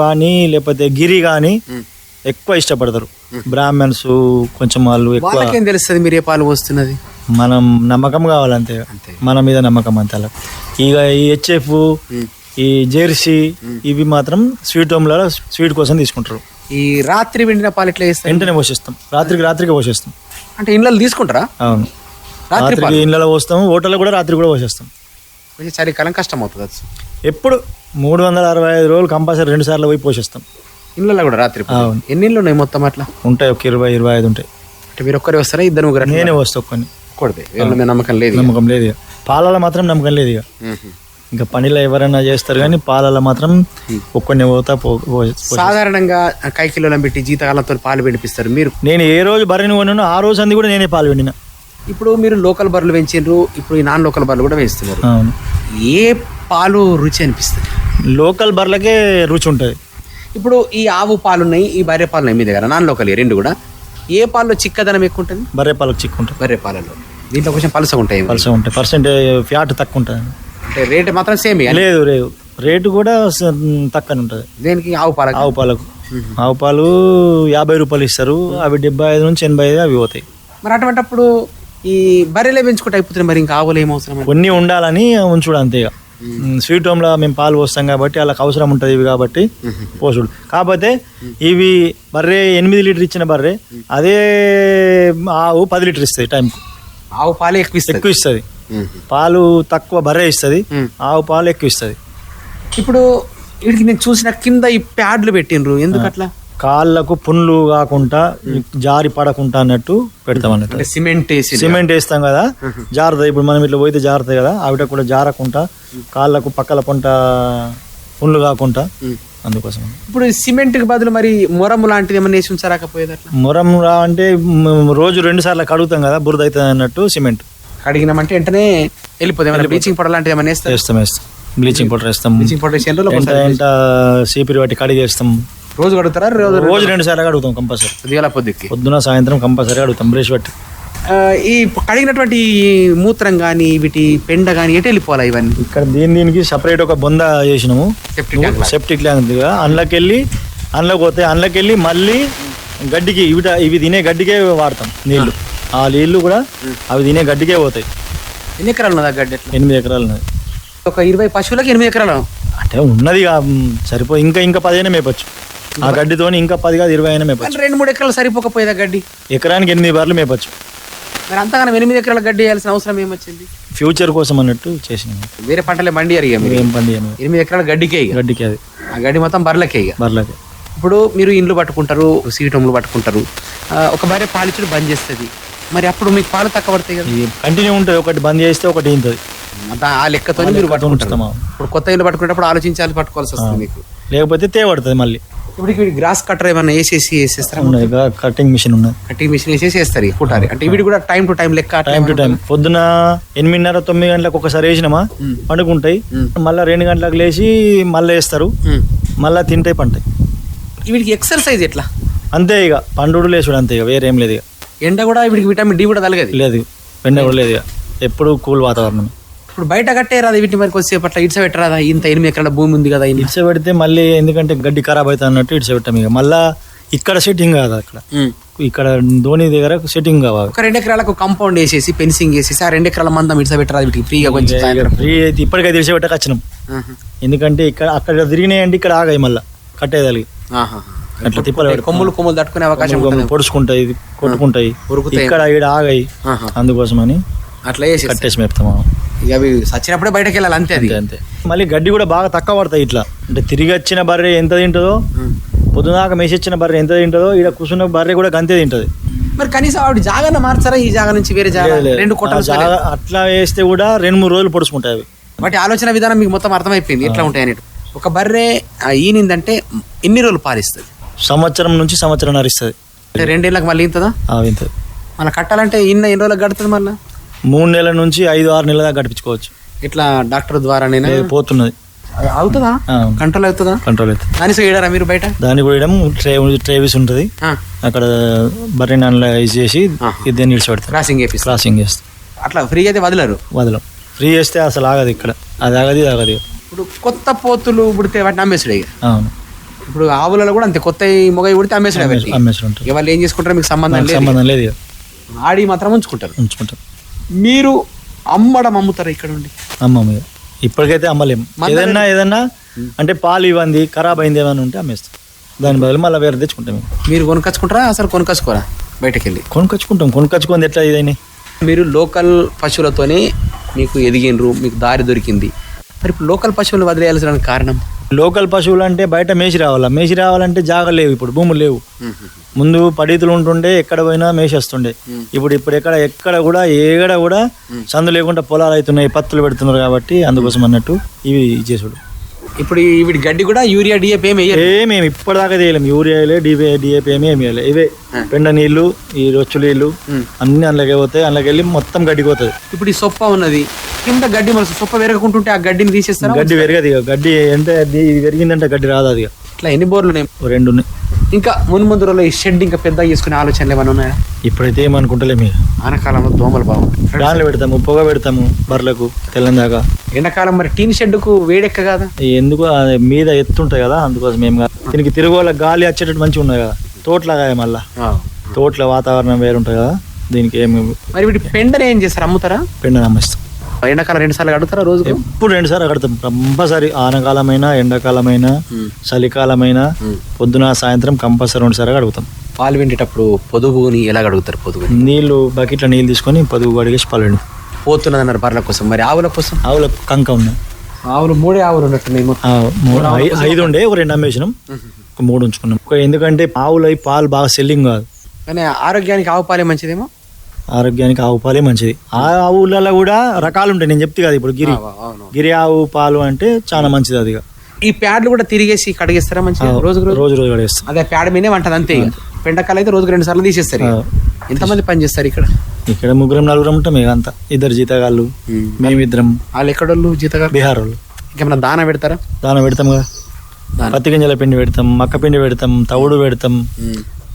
[SPEAKER 5] కానీ లేకపోతే గిరి కానీ ఎక్కువ ఇష్టపడతారు. బ్రాహ్మణ్స్ కొంచెం వాళ్ళు ఎక్కువ
[SPEAKER 4] తెలుస్తుంది మీరు ఏ పాలు పోస్తున్నది?
[SPEAKER 5] మనం నమ్మకం కావాలంతే. మన మీద నమ్మకం అంతే ఇక ఈ హెచ్ఎఫ్ ఈ జెర్సీ ఇవి మాత్రం స్వీట్ హోమ్లలో స్వీట్ కోసం తీసుకుంటారు.
[SPEAKER 4] ఈ రాత్రి వెండిన పాలు ఎట్లా చేస్తారు?
[SPEAKER 5] వెంటనే పోషిస్తాం రాత్రికి రాత్రికి పోషిస్తాం
[SPEAKER 4] అంటే ఇళ్ళలో తీసుకుంటారా?
[SPEAKER 5] అవును.
[SPEAKER 4] రాత్రి
[SPEAKER 5] రాత్రికి
[SPEAKER 4] పాలు.
[SPEAKER 5] ఇళ్ళలో పోస్తాం హోటల్లో కూడా రాత్రి కూడా పోసేస్తాం.
[SPEAKER 4] కొంచెం చలికాలం కష్టం అవుతుంది అది.
[SPEAKER 5] ఎప్పుడు మూడు వందల అరవై ఐదు రోజులు కంపల్సరీ రెండు సార్లు పోయి పోషిస్తాం.
[SPEAKER 4] ఇళ్ళలో కూడా రాత్రి.
[SPEAKER 5] అవును.
[SPEAKER 4] ఎన్ని ఇళ్ళు ఉన్నాయి మొత్తం అట్లా?
[SPEAKER 5] ఉంటాయి ఒక ఇరవై ఇరవై ఐదు ఉంటాయి.
[SPEAKER 4] అంటే మీరు ఒక్కరే వస్తారా? ఇద్దరు ముగ్గురు అట్లా?
[SPEAKER 5] నేనే వస్తా కొన్ని
[SPEAKER 4] వీళ్ళ మీద నమ్మకం లేదు ఇక.
[SPEAKER 5] నమ్మకం లేదు ఇక. పాలలో మాత్రం నమ్మకం లేదు ఇక.
[SPEAKER 4] మ్మ్.
[SPEAKER 5] ఇంకా పనిలో ఎవరైనా చేస్తారు కానీ పాలలో మాత్రం ఒక్కడిని పోతా పో పో-
[SPEAKER 4] సాధారణంగా కైకిలోలం పెట్టి జీతకాలంతో పాలు పెండిపిస్తారు మీరు?
[SPEAKER 5] నేను ఏ రోజు బర్రెని కొన్నానో ఆ రోజు అంది కూడా నేనే పాలు వెండిన
[SPEAKER 4] ఇప్పుడు మీరు లోకల్ బర్రెలు పెంచిండ్రు ఇప్పుడు ఈ నాన్ లోకల్ బర్రెలు కూడా పెంచుతున్నారు
[SPEAKER 5] అవును.
[SPEAKER 4] ఏ పాలు రుచి అనిపిస్తుంది?
[SPEAKER 5] లోకల్ బర్రెలకే రుచి ఉంటుంది.
[SPEAKER 4] ఇప్పుడు ఈ ఆవు పాలు ఉన్నాయి ఈ బర్రె పాలు ఉన్నాయి మీ దగ్గర నాన్ లోకల్ రెండు కూడా. ఏ పాలలో చిక్కదనం ఎక్కువ ఉంటుంది
[SPEAKER 5] బర్రె పాలకు చిక్కుంటుంది
[SPEAKER 4] బర్రె పాలలో దీంట్లో కొంచెం పలసగా ఉంటాయి
[SPEAKER 5] పలస ఉంటాయి. పర్సెంటేజ్ ఫ్యాట్ తక్కువ ఉంటుంది
[SPEAKER 4] అంటే రేట్ మాత్రం సేమ్
[SPEAKER 5] లేదు లేదు. రేటు కూడా తక్కువ ఉంటుంది.
[SPEAKER 4] దేనికి? ఆవు పాల
[SPEAKER 5] ఆవు పాలకు. ఆవు పాలు యాభై రూపాయలు ఇస్తారు. అవి డెబ్బై ఐదు నుంచి ఎనభై ఐదు అవి పోతాయి.
[SPEAKER 4] మరి అటువంటిప్పుడు ఈ బర్రెలే పెంచుకుంటే అయిపోతుంది మరి ఇంకా ఆవులు ఏం అవసరం
[SPEAKER 5] కొన్ని ఉండాలని ఉంచుడు అంతే ఇక. స్వీట్ హోమ్లో మేము పాలు పోస్తాం కాబట్టి వాళ్ళకి అవసరం ఉంటుంది ఇవి కాబట్టి పోసుడు. కాకపోతే ఇవి బర్రె ఎనిమిది లీటర్ ఇచ్చిన బర్రె అదే ఆవు పది లీటర్ ఇస్తుంది టైంకు.
[SPEAKER 4] ఆవు పాలే ఎక్కువ
[SPEAKER 5] ఎక్కువ ఇస్తుంది. పాలు తక్కువ బర్రె ఇస్తుంది. ఆవు పాలు ఎక్కువ ఇస్తుంది.
[SPEAKER 4] ఇప్పుడు వీడికి నేను చూసిన కింద ఈ ప్యాడ్లు పెట్టిండ్రు. ఎందుకు అట్లా
[SPEAKER 5] కాళ్ళకు పుండ్లు కాకుండా జారి పడకుండా అన్నట్టు పెడతాం అన్నట్టు.
[SPEAKER 4] సిమెంట్ వేసి
[SPEAKER 5] సిమెంట్ వేస్తాం కదా. జారుతాయి ఇప్పుడు మనం ఇట్లా పోయితే జారుతాయి కదా ఆవిడ కూడా జారకుండా కాళ్ళకు పక్కల పొంట పుండ్లు కాకుండా అందుకోసం.
[SPEAKER 4] ఇప్పుడు సిమెంట్కి బదులు మరి మొరము లాంటిది ఏమన్నా వేసి ఉంచరాకపోయేది అట్లా?
[SPEAKER 5] మొరం రా అంటే రోజు రెండు సార్లు కడుగుతాం కదా బురద అవుతుంది అన్నట్టు సిమెంట్.
[SPEAKER 4] కడిగినామంటే వెంటనే వెళ్ళిపోతుంది ఏమన్నా బ్లీచింగ్ పౌడర్ లాంటిది ఏమన్నా వేస్తారు?
[SPEAKER 5] వేస్తాం వేస్తాం. బ్లీచింగ్ పౌడర్ వేస్తాం.
[SPEAKER 4] బ్లీచింగ్ పౌడర్ వేసి
[SPEAKER 5] సీపిరి వాటి కడిగేస్తాం.
[SPEAKER 4] రోజు కడుగుతారా రోజు
[SPEAKER 5] రోజు రెండు సార్లు కడుగుతాం కంపల్సరీ.
[SPEAKER 4] పొద్దుగల పొద్దుకి?
[SPEAKER 5] పొద్దున సాయంత్రం కంపల్సరీ కడుగుతాం బ్రష్ పట్టి.
[SPEAKER 4] ఈ కడిగినటువంటి మూత్రం కానీ వీటి పెండ కానీ ఎటు వెళ్ళిపోవాలి ఇవన్నీ?
[SPEAKER 5] ఇక్కడ దీని దీనికి సపరేట్ ఒక బొంద చేసినాము
[SPEAKER 4] సెప్టిక్ ట్యాంక్
[SPEAKER 5] అందులోకి వెళ్ళి అందులోకి పోతే అందులోకి వెళ్ళి మళ్ళీ గడ్డికి ఇవి ఇవి తినే గడ్డికే వాడతాం నీళ్ళు ఆ. నీళ్ళు కూడా అవి తినే గడ్డికే పోతాయి.
[SPEAKER 4] ఎన్ని ఎకరాలు ఉన్నది గడ్డి
[SPEAKER 5] ఎనిమిది ఎకరాలు ఉన్నది.
[SPEAKER 4] ఒక ఇరవై పశువులకు ఎనిమిది ఎకరాలు?
[SPEAKER 5] అంటే ఉన్నది ఇక, మ్, సరిపో ఇంకా ఇంకా పది అయినా మేపచ్చు. ఆ గడ్డితోని ఇంకా పది కాదు ఇరవై అయినా మేపచ్చు.
[SPEAKER 4] రెండు మూడు ఎకరాలు సరిపోకపోయేదా గడ్డి?
[SPEAKER 5] ఎకరానికి ఎనిమిది బార్లు మేపచ్చు.
[SPEAKER 4] మరి అంతగానం ఎనిమిది ఎకరాల గడ్డి వేయాల్సిన అవసరం ఏమొచ్చింది?
[SPEAKER 5] ఫ్యూచర్ కోసం అన్నట్టు చేసినాము
[SPEAKER 4] వేరే పంటలే మండి అరిగా మీరు.
[SPEAKER 5] ఏం పండి
[SPEAKER 4] ఎనిమిది ఎకరాల గడ్డికే ఇక.
[SPEAKER 5] గడ్డికి అది.
[SPEAKER 4] ఆ గడ్డి మొత్తం బర్రెలకే ఇక.
[SPEAKER 5] బర్లకి
[SPEAKER 4] ఇప్పుడు మీరు ఇండ్లు పట్టుకుంటారు సీటములు పట్టుకుంటారు. ఒక భార్య పాలిచ్చుడు బంద్ చేస్తుంది. మరి అప్పుడు మీకు పాలు తక్కువ పడతాయి కదా.
[SPEAKER 5] కంటిన్యూ ఉంటుంది ఒకటి బంద్ చేస్తే ఒకటి ఇంతది
[SPEAKER 4] దా- ఆ లెక్కతో మీరు పట్టుకుంటారు. ఇప్పుడు కొత్త ఇల్లు పట్టుకునేటప్పుడు ఆలోచించాలి పట్టుకోవాల్సి వస్తుంది మీకు.
[SPEAKER 5] లేకపోతే తేవడుతుంది మళ్ళీ.
[SPEAKER 4] ఇప్పుడు గ్రాస్ కట్టర్ ఏమైనా వేసేసి వేసేస్తారా?
[SPEAKER 5] కటింగ్ మిషన్ ఉన్నది.
[SPEAKER 4] కటింగ్ మిషన్ వేసేసి వేస్తారు కుటారి అంటే ఇవి కూడా టైం టు టైం లెక్క
[SPEAKER 5] టైం టు టైం పొద్దున ఎనిమిదిన్నర తొమ్మిది గంటలకు ఒకసారి వేసినామా? పండుకుంటాయి. మళ్ళీ రెండు గంటలకు లేచి మళ్ళీ వేస్తారు. మళ్ళీ తింటాయి పంటాయి.
[SPEAKER 4] వీటికి ఎక్సర్సైజ్ ఎట్లా?
[SPEAKER 5] అంతే ఇక. పండుడు లేచుడు అంతే ఇక. వేరేం లేదు ఇక.
[SPEAKER 4] ఎండ కూడా వీటికి విటమిన్ డి కూడా తలగదు
[SPEAKER 5] లేదు. వెండ కూడా లేదు ఇక. ఎప్పుడు కూల్ వాతావరణం.
[SPEAKER 4] ఇప్పుడు బయట కట్టే రాదు వీటిని మరి కొద్దిసేపు అట్లా ఇడ్స పెట్టరాదా ఇంత ఎనిమిది ఎకరాల భూమి ఉంది కదా.
[SPEAKER 5] ఇడ్చ పెడితే మళ్ళీ ఎందుకంటే గడ్డి ఖరాబ్ అవుతుంది అన్నట్టు ఇడ్చ పెట్టాం ఇక మళ్ళా ఇక్కడ సెట్టింగ్ కాదు అక్కడ. ఇక్కడ ధోని దగ్గర సెట్టింగ్ కావాలి
[SPEAKER 4] ఒక రెండు ఎకరాలకు కాంపౌండ్ వేసేసి ఫెన్సింగ్ వేసేసి ఆ రెండు ఎకరాల మందం ఇడ్స పెట్టరాదు వీటికి ఫ్రీగా కొంచెం.
[SPEAKER 5] ఫ్రీ అయితే ఇప్పటికైతే ఇడ్చ పెట్టక వచ్చినాం. ఎందుకంటే ఇక్కడ అక్కడ తిరిగినాయంటే ఇక్కడ ఆగాయి మళ్ళా కట్టేదాలి. అట్లా తిప్పలు.
[SPEAKER 4] కొమ్ములు కొమ్ములు తట్టుకునే అవకాశం
[SPEAKER 5] పొడుచుకుంటాయి కొట్టుకుంటాయి. ఇక్కడ ఇక్కడ ఆగాయి. అందుకోసమని
[SPEAKER 4] అట్లా వేసేసి
[SPEAKER 5] కట్టేసి మేపుతాం
[SPEAKER 4] ఇక అవి సచ్చినప్పుడే బయటకు వెళ్ళాలి అంతే అది.
[SPEAKER 5] అంతే అంతే. మళ్ళీ గడ్డి కూడా బాగా తక్కువ పడతాయి ఇట్లా. అంటే తిరిగి వచ్చిన బర్రె ఎంత తింటుందో పొద్దునాక మేసి వచ్చిన బర్రె ఎంత తింటుందో ఇక్కడ కూర్చున్న బర్రె కూడా గంతే తింటది.
[SPEAKER 4] మరి కనీసం ఆవిడ జాగాన మార్చారా ఈ జాగా నుంచి వేరే జాగా. రెండు కొట్టలు
[SPEAKER 5] జాగా అట్లా వేస్తే కూడా రెండు మూడు రోజులు పొడుచుకుంటాయి అవి.
[SPEAKER 4] వాటి ఆలోచన విధానం మీకు మొత్తం అర్థమైపోయింది ఎట్లా ఉంటాయి అనేది ఒక బర్రె ఆ, ఈనిందంటే ఎన్ని రోజులు పాలిస్తుంది?
[SPEAKER 5] సంవత్సరం నుంచి సంవత్సరం నరిస్తుంది.
[SPEAKER 4] రెండేళ్ళకి మళ్ళీ ఇంతదా
[SPEAKER 5] ఇంత
[SPEAKER 4] మళ్ళీ కట్టాలంటే ఇన్న ఎన్ని రోజులకు కడుతుంది మళ్ళీ?
[SPEAKER 5] మూడు నెలల నుంచి ఐదు ఆరు నెలల దాకా గడిపించుకోవచ్చు.
[SPEAKER 4] ఇట్లా డాక్టర్ ద్వారా
[SPEAKER 5] లేదు, పోతున్నది.
[SPEAKER 4] అవుతుందా?
[SPEAKER 5] ఆ,
[SPEAKER 4] కంట్రోల్ అవుతుందా?
[SPEAKER 5] కంట్రోల్ అవుతుంది.
[SPEAKER 4] కనీసం ఏడారా మీరు బయట?
[SPEAKER 5] దాన్ని పోయడం ట్రే ట్రేవిస్ ఉంటుంది.
[SPEAKER 4] ఆ,
[SPEAKER 5] అక్కడ బర్రెని అనలైజ్ చేసి ఇద్దరు నిలిచిపెడతారు
[SPEAKER 4] క్రాసింగ్ చేపిస్తారు.
[SPEAKER 5] క్రాసింగ్ చేస్తాం
[SPEAKER 4] అట్లా ఫ్రీ అయితే వదలరు?
[SPEAKER 5] వదలం. ఫ్రీ చేస్తే అసలు ఆగదు ఇక్కడ. అది ఆగది ఇది ఆగదు.
[SPEAKER 4] ఇప్పుడు కొత్త పోతులు పుడితే వాటిని అమ్మేసుడే ఇక.
[SPEAKER 5] అవును.
[SPEAKER 4] ఇప్పుడు ఆవులలో కూడా అంతే కొత్త మొగ పుడితే అమ్మేసుడే.
[SPEAKER 5] అమ్మేసి ఉంటుంది
[SPEAKER 4] ఇక వాళ్ళు ఏం చేసుకుంటారో మీకు సంబంధం లేదు
[SPEAKER 5] సంబంధం లేదు ఇక.
[SPEAKER 4] ఆడి మాత్రం ఉంచుకుంటారు.
[SPEAKER 5] ఉంచుకుంటాం
[SPEAKER 4] మీరు అమ్మడం అమ్ముతారు ఇక్కడ ఉండి
[SPEAKER 5] అమ్మం ఇక ఇప్పటికైతే అమ్మలేము ఏదన్నా ఏదన్నా అంటే పాలు ఇవ్వండి ఖరాబ్ అయింది ఏమైనా ఉంటే అమ్మేస్తాం. దాని బదులు మళ్ళీ వేరే తెచ్చుకుంటాం.
[SPEAKER 4] మీరు కొనుకొచ్చుకుంటారా? అసలు కొనుకొచ్చుకోరా? బయటకు వెళ్ళి
[SPEAKER 5] కొనుక్కొచ్చుకుంటాం కొనుక్కొచ్చుకుంది ఎట్లా ఇదని?
[SPEAKER 4] మీరు లోకల్ పశువులతోనే మీకు ఎదిగినరు మీకు దారి దొరికింది. మరి ఇప్పుడు లోకల్ పశువులు వదిలేయాల్సిన కారణం?
[SPEAKER 5] లోకల్ పశువులు అంటే బయట మేసి రావాలా? మేసి రావాలంటే జాగా లేవు ఇప్పుడు భూములు లేవు. ముందు పడితులు ఉంటుండే ఎక్కడ పోయినా మేసి వస్తుండే ఇప్పుడు ఇప్పుడు ఎక్కడ ఎక్కడ కూడా ఏడ కూడా సందు లేకుండా పొలాలు అవుతున్నాయి పత్తులు పెడుతున్నారు కాబట్టి అందుకోసం అన్నట్టు ఇవి చేసుడు
[SPEAKER 4] ఇప్పుడు ఈ వీడి గడ్డి కూడా యూరియా డిఏపి ఏమి
[SPEAKER 5] ఏమేమి ఇప్పటిదాకా చేయలేము యూరియాలే డిఏ డిఏపి ఏమి ఏమి వేయలే. ఇవే పెండ నీళ్ళు ఈ రొచ్చు నీళ్ళు అన్ని అందులోకి పోతాయి. అందులోకి వెళ్ళి మొత్తం గడ్డికి పోతుంది.
[SPEAKER 4] ఇప్పుడు ఈ సొప్ప ఉన్నది. కింద గడ్డి మనసు సొప్ప పెరగకుంటుంటే ఆ గడ్డిని తీసేస్తారా?
[SPEAKER 5] గడ్డి పెరగదు ఇక. గడ్డి ఎంత ఇది పెరిగిందంటే గడ్డి రాదు అది.
[SPEAKER 4] ఇట్లా ఎన్ని బోర్లు ఉన్నాయి?
[SPEAKER 5] రెండు ఉన్నాయి.
[SPEAKER 4] ఇంకా మున్ ముందు రోజుల్లో ఈ షెడ్ ఇంకా పెద్దగా చేసుకునే ఆలోచనలు ఏమైనా ఉన్నాయా?
[SPEAKER 5] ఇప్పుడైతే ఏమనుకుంటలేము ఇక
[SPEAKER 4] ఆనకాలంలో దోమలు బాగుంటాయి
[SPEAKER 5] దానిలో పెడతాము పొగ పెడతాము బర్రెలకు తెల్లందాకా
[SPEAKER 4] ఎండాకాలం మరి టీన్ షెడ్కు వేడెక్క కాదా?
[SPEAKER 5] ఎందుకు? అది మీద ఎత్తుంటాయి కదా అందుకోసం ఏం కాదు. దీనికి తిరుగుల గాలి వచ్చేటట్టు మంచిగా ఉన్నాయి కదా. తోటలాగా మళ్ళా. తోటల వాతావరణం వేరుంటుంది కదా దీనికి ఏమి
[SPEAKER 4] మరి వీటి పెండని ఏం చేస్తారు? అమ్ముతారా?
[SPEAKER 5] పెండ నమ్మిస్తాం
[SPEAKER 4] ఎండాకాలం రెండు సార్లు అడుగుతారా రోజు
[SPEAKER 5] ఎప్పుడు రెండు సార్లు కడతాం. కంపల్సరీ ఆనకాలమైనా ఎండాకాలమైనా చలికాలమైనా పొద్దున సాయంత్రం కంపల్సరీ రెండు సార్లు కడుగుతాం.
[SPEAKER 4] పాలు వెండేటప్పుడు పొదుగుని ఎలా అడుగుతారు పొదుగుని?
[SPEAKER 5] నీళ్ళు బకెట్లో నీళ్ళు తీసుకొని పొదుగు కడిగేసి పల్లెడు
[SPEAKER 4] పోతున్నది అన్నారు బర్రెల కోసం. మరి ఆవుల కోసం?
[SPEAKER 5] ఆవులకు కంక ఉన్నాయి.
[SPEAKER 4] ఆవులు మూడే ఆవులు ఉన్నట్టున్నాయి
[SPEAKER 5] ఐదు ఉండే ఒక రెండు అమ్మేసినాం. ఒక మూడు ఉంచుకున్నాం. ఎందుకంటే ఆవులు అయి పాలు బాగా సెల్లింగ్ కాదు.
[SPEAKER 4] కానీ ఆరోగ్యానికి ఆవు పాలే మంచిదేమో?
[SPEAKER 5] ఆరోగ్యానికి ఆవు పాలే మంచిది. ఆ ఆవులలో కూడా రకాలు ఉంటాయి నేను చెప్తే కదా ఇప్పుడు గిరి. గిరి ఆవు పాలు అంటే చాలా మంచిది అది.
[SPEAKER 4] ఈ ప్యాడ్లు కూడా తిరిగేసి కడిగేస్తారా మంచిగా?
[SPEAKER 5] ఆ,
[SPEAKER 4] రోజు? రోజు
[SPEAKER 5] రోజు కడేస్తాం
[SPEAKER 4] అదే ప్యాడ్ మీదే వంటది అంతే పెండకాలు అయితే రోజుకు రెండు సార్లు తీసేస్తారు. ఎంతమంది పని చేస్తారు ఇక్కడ?
[SPEAKER 5] ఇక్కడ ముగ్గురం నలుగురం ఉంటాం ఇక అంతా. ఇద్దరు జీతగాళ్ళు మేమిద్దరం.
[SPEAKER 4] వాళ్ళు ఎక్కడోళ్ళు జీతగారు
[SPEAKER 5] బీహార్ వాళ్ళు
[SPEAKER 4] ఇంకేమైనా దాన పెడతారా?
[SPEAKER 5] దాన పెడతాం కదా. పత్తి గింజల పిండి పెడతాం మక్క పిండి పెడతాం తవుడు పెడతాం.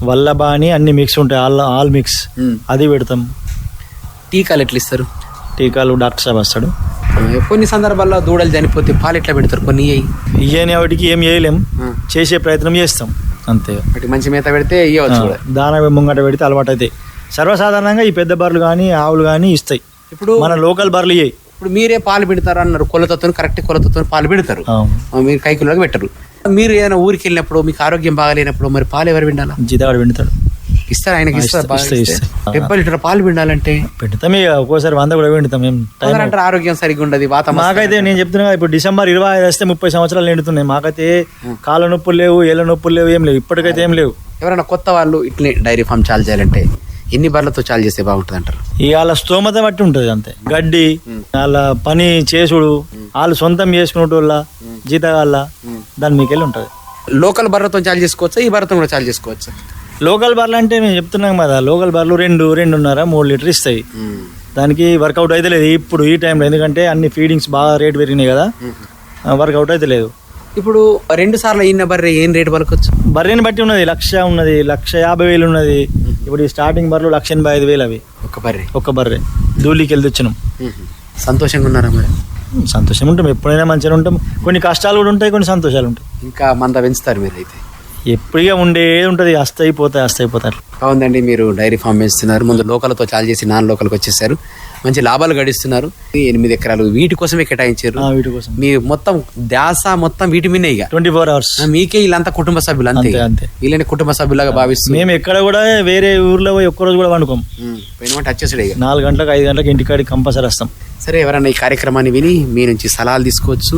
[SPEAKER 5] వల్లబా అని అన్ని మిక్స్ ఉంటాయి. ఆల్ ఆల్ మిక్స్ అది పెడతాం.
[SPEAKER 4] టీకాలు ఎట్లా ఇస్తారు
[SPEAKER 5] టీకాలు డాక్టర్ సాబ్ వస్తాడు.
[SPEAKER 4] కొన్ని సందర్భాల్లో దూడలు చనిపోతే పాలు ఎట్లా పెడతారు? కొన్ని ఇయ్యి.
[SPEAKER 5] ఇయ్యని వాటికి ఏం చేయలేం.
[SPEAKER 4] ఆ.
[SPEAKER 5] చేసే ప్రయత్నం చేస్తాం. అంతే.
[SPEAKER 4] వాటి మంచి మేత పెడితే
[SPEAKER 5] దాన ముంగట పెడితే అలవాటు అవుతాయి సర్వసాధారణంగా ఈ పెద్ద బర్రెలు కానీ ఆవులు కానీ ఇస్తాయి.
[SPEAKER 4] ఇప్పుడు
[SPEAKER 5] మన లోకల్ బర్రెలు ఇయ్యాయి
[SPEAKER 4] ఇప్పుడు మీరే పాలు పెడతారు అన్నారు కొలతతో కరెక్ట్ కొలతతో పాలు పెడతారు. మీరు కైకుల్లోకి పెట్టరు. మీరు ఏదైనా ఊరికి వెళ్ళినప్పుడు మీకు ఆరోగ్యం బాగాలేనప్పుడు మరి పాలు ఎవరు పిండాలా?
[SPEAKER 5] జీతగాడు పెడతాడు.
[SPEAKER 4] ఇస్తారు? ఆయనకి ఇస్తారు? బాగా
[SPEAKER 5] ఇస్తా,
[SPEAKER 4] ఇస్తే.
[SPEAKER 5] ఇస్తా.
[SPEAKER 4] డెబ్బై లీటర్ పాలు పిండాలంటే?
[SPEAKER 5] పెడతాం ఇక ఒక్కోసారి వంద కూడా పెడతాం టైం
[SPEAKER 4] కొందరు అంటారు? ఆరోగ్యం సరిగ్గా ఉండదు వాత
[SPEAKER 5] మాకైతే నేను చెప్తున్నా కదా, ఇప్పుడు డిసెంబర్ ఇరవై ఐదు వస్తే ముప్పై సంవత్సరాలు నిండుతున్నాయి. మాకైతే కాళ్ళ నొప్పులు లేవు ఏళ్ళ నొప్పులు లేవు ఏం లేవు. ఇప్పటికైతే ఏం లేవు.
[SPEAKER 4] ఎవరైనా కొత్త వాళ్ళు ఇట్లే డైరీ ఫామ్ చాలు చేయాలంటే ఎన్ని బర్లతో చాలు చేస్తే బాగుంటుంది అంటారు?
[SPEAKER 5] వాళ్ళ స్తోమత బట్టి ఉంటుంది అంతే. గడ్డి వాళ్ళ పని చేసుడు వాళ్ళు సొంతం చేసుకునేటోళ్ళ జీతగాళ్ళ దాని మీకు వెళ్ళి ఉంటుంది.
[SPEAKER 4] లోకల్ బర్రతో చాలు చేసుకోవచ్చా? ఈ బర్రతో కూడా చాలు చేసుకోవచ్చా?
[SPEAKER 5] లోకల్ బర్రెలు అంటే మేము చెప్తున్నాం కదా లోకల్ బర్రెలు రెండు రెండున్నర మూడు లీటర్ ఇస్తాయి. దానికి వర్కౌట్ అయితే లేదు. ఇప్పుడు ఈ టైంలో ఎందుకంటే అన్ని ఫీడింగ్స్ బాగా రేట్ పెరిగినాయి కదా వర్కౌట్ అయితే లేదు.
[SPEAKER 4] ఇప్పుడు రెండు సార్లు అయిన బర్రె ఏం రేటు పలకొచ్చు?
[SPEAKER 5] బర్రెని బట్టి ఉన్నది లక్ష ఉన్నది లక్ష యాభై వేలు ఉన్నది ఇప్పుడు ఈ స్టార్టింగ్ బర్రెలు లక్ష ఎనభై ఐదు వేలు అవి.
[SPEAKER 4] ఒక బర్రె.
[SPEAKER 5] ఒక్క బర్రె. ధూళికి వెళ్ళి తెచ్చినాం
[SPEAKER 4] సంతోషంగా ఉన్నారా మరి?
[SPEAKER 5] సంతోషం ఉంటాం. ఎప్పుడైనా మంచిగా ఉంటాం. కొన్ని కష్టాలు కూడా ఉంటాయి కొన్ని సంతోషాలు ఉంటాయి.
[SPEAKER 4] ఇంకా మంద పెంచుతారు మీరు అయితే
[SPEAKER 5] ఎప్పుడిగా ఉండేది ఉంటుంది. అస్తాయి పోతాయి అస్తాయి పోతాయి
[SPEAKER 4] బాగుందండి. మీరు డైరీ ఫామ్ పెంచుతున్నారు ముందు లోకల్తో చాలు చేసి నాన్ లోకల్కి వచ్చేసారు. మంచి లాభాలు గడిస్తున్నారు. ఎనిమిది ఎకరాలు వీటి కోసమే కేటాయించారు.
[SPEAKER 5] వీటి కోసం
[SPEAKER 4] మీ మొత్తం ధ్యాస మొత్తం వీటి మీదే ఇక.
[SPEAKER 5] Twenty four hours.
[SPEAKER 4] మీకే వీళ్ళంతా కుటుంబ సభ్యులు అంతే
[SPEAKER 5] అంతే.
[SPEAKER 4] వీళ్ళని కుటుంబ సభ్యులాగా భావిస్తూ.
[SPEAKER 5] మేము ఎక్కడ కూడా వేరే ఊర్లో పోయి ఒక్కరోజు కూడా వండుకోం
[SPEAKER 4] పోయిన టచ్ చేసాడు
[SPEAKER 5] నాలుగు గంటలకు ఐదు గంటలకు ఇంటికాడికి కంపల్సరీ వస్తాం.
[SPEAKER 4] సరే ఎవరన్నా ఈ కార్యక్రమాన్ని విని మీ నుంచి సలహాలు తీసుకోవచ్చు.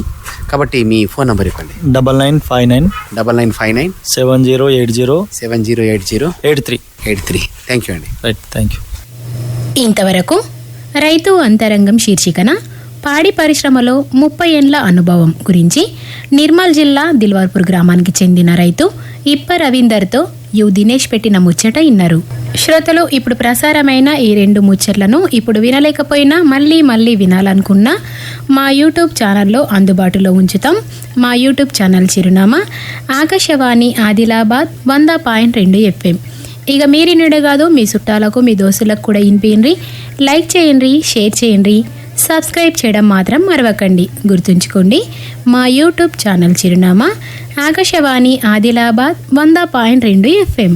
[SPEAKER 4] కాబట్టి మీ ఫోన్ నంబర్ ఇవ్వండి.
[SPEAKER 5] Double nine five nine
[SPEAKER 4] double nine five nine
[SPEAKER 5] seven zero eight zero
[SPEAKER 4] seven zero eight zero
[SPEAKER 5] eight three
[SPEAKER 4] eight three. Thank you అండి.
[SPEAKER 5] రైట్ థ్యాంక్ యూ
[SPEAKER 1] ఇంతవరకు రైతు అంతరంగం శీర్షికన పాడి పరిశ్రమలో ముప్పై ఏండ్ల అనుభవం గురించి నిర్మల్ జిల్లా దిల్వార్పూర్ గ్రామానికి చెందిన రైతు ఇప్ప రవీందర్తో యు దినేష్ పెట్టిన ముచ్చట ఇన్నారు. శ్రోతలు ఇప్పుడు ప్రసారమైన ఈ రెండు ముచ్చట్లను ఇప్పుడు వినలేకపోయినా మళ్ళీ మళ్ళీ వినాలనుకున్నా మా యూట్యూబ్ ఛానల్లో అందుబాటులో ఉంచుతాం. మా యూట్యూబ్ ఛానల్ చిరునామా ఆకాశవాణి ఆదిలాబాద్ వంద పాయింట్ రెండు ఎఫ్ఎం. ఇక మీరినుడే కాదు మీ చుట్టాలకు మీ దోస్తులకు కూడా వినిపించండి లైక్ చేయండి షేర్ చేయండి. సబ్స్క్రైబ్ చేయడం మాత్రం మరవకండి. గుర్తుంచుకోండి మా యూట్యూబ్ ఛానల్ చిరునామా ఆకాశవాణి ఆదిలాబాద్ వంద పాయింట్ రెండు ఎఫ్ఎం.